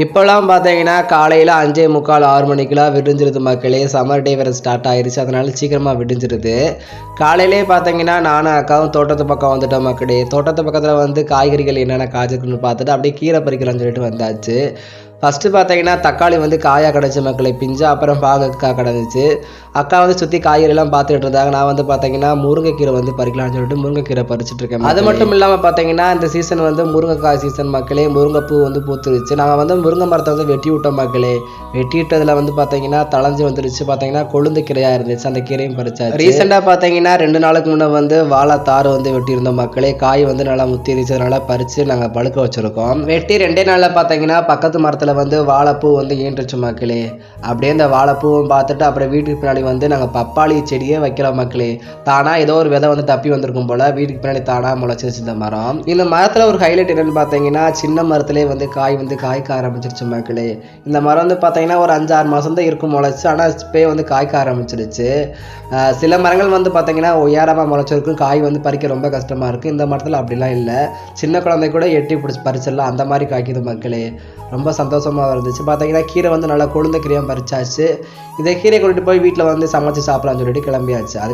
இப்போலாம் பார்த்தீங்கன்னா காலையில் அஞ்சே முக்கால் ஆறு மணிக்கெலாம் விடிஞ்சிருது மக்களே. சம்மர் டே வேறு ஸ்டார்ட் ஆயிடுச்சு அதனால் சீக்கிரமாக விடிஞ்சிருது. காலையிலே பார்த்தீங்கன்னா நானும் அக்காவும் தோட்டத்து பக்கம் வந்துட்டோம் மக்களே. தோட்டத்து பக்கத்தில் வந்து காய்கறிகள் என்னென்ன காய்ச்சிருக்குன்னு பார்த்துட்டு அப்படியே கீரை பறிக்கலாம்னு சொல்லிட்டு வந்தாச்சு. ஃபஸ்ட்டு பார்த்தீங்கன்னா தக்காளி வந்து காயாக கிடச்சி மக்களே. பிஞ்சா அப்புறம் பாகக்காய் கிடந்துச்சு. அக்கா வந்து சுற்றி காய்கறிலாம் பார்த்துட்டு இருந்தாங்க. நான் வந்து பார்த்தீங்கன்னா முருங்கைக்கீரை வந்து பறிக்கலாம்னு சொல்லிட்டு முருங்கைக்கீரை பறிச்சுட்டு இருக்கேன் அது மட்டும் இல்லாமல் பார்த்தீங்கன்னா இந்த சீசன் வந்து முருங்கைக்காய் சீசன் மக்களே. முருங்கைப்பூ வந்து பூத்துருச்சு. நாங்கள் வந்து முருங்கை மரத்தை வந்து வெட்டி விட்டோம் மக்களே. வெட்டி விட்டதில் வந்து பார்த்தீங்கன்னா தளைஞ்சு வந்துருச்சு. பார்த்தீங்கன்னா கொழுந்து கீரையாக இருந்துச்சு. அந்த கீரையும் பறிச்சாச்சு. ரீசெண்டாக பார்த்தீங்கன்னா ரெண்டு நாளுக்கு முன்னே வந்து வாழைத்தாறு வந்து வெட்டியிருந்தோம் மக்களே. காய் வந்து நல்லா முத்திருச்சு. அதனால பறித்து நாங்கள் பழுக்க வச்சுருக்கோம். வெட்டி ரெண்டே நாளில் பார்த்தீங்கன்னா பக்கத்து மரத்தில் வந்து வாழைப்பூ வந்து ஈன்றுச்சு மக்களே. அப்படியே இந்த வாழைப்பூவும் பார்த்துட்டு அப்புறம் வீட்டுக்கு பின்னாடி வந்து நாங்கள் பப்பாளி செடியே வைக்கிறோம் மக்களே. தானாக ஏதோ ஒரு விதை வந்து தப்பி வந்திருக்கும் போல் வீட்டுக்கு பின்னாடி தானாக முளைச்சிருச்சு இந்த மரம். இந்த மரத்தில் ஒரு ஹைலைட் என்னென்னு பார்த்தீங்கன்னா சின்ன மரத்துலேயே வந்து காய் வந்து காய்க்க ஆரம்பிச்சிருச்சு மக்களே. இந்த மரம் வந்து பார்த்தீங்கன்னா ஒரு அஞ்சாறு மாதம் தான் இருக்கும் முளைச்சி. ஆனால் இப்போயே வந்து காய்க்க ஆரம்பிச்சிருச்சு. சில மரங்கள் வந்து பார்த்தீங்கன்னா உயரமாக முளைச்சிருக்கும். காய் வந்து பறிக்க ரொம்ப கஷ்டமாக இருக்குது இந்த மரத்தில் அப்படிலாம் இல்லை. சின்ன குழந்தை கூட எட்டி பிடிச்சி பறிச்சிடலாம். அந்த மாதிரி காய்க்குது மக்களே. ரொம்ப சந்தோஷம். சந்தோஷமாக இருந்துச்சு. பார்த்தீங்கன்னா கீரை வந்து நல்லா கொழுந்த கீரையாக பறிச்சாச்சு. இதை கீரை கொண்டுட்டு போய் வீட்டில் வந்து சமைச்சு சாப்பிடலாம்னு சொல்லிட்டு கிளம்பியாச்சு. அது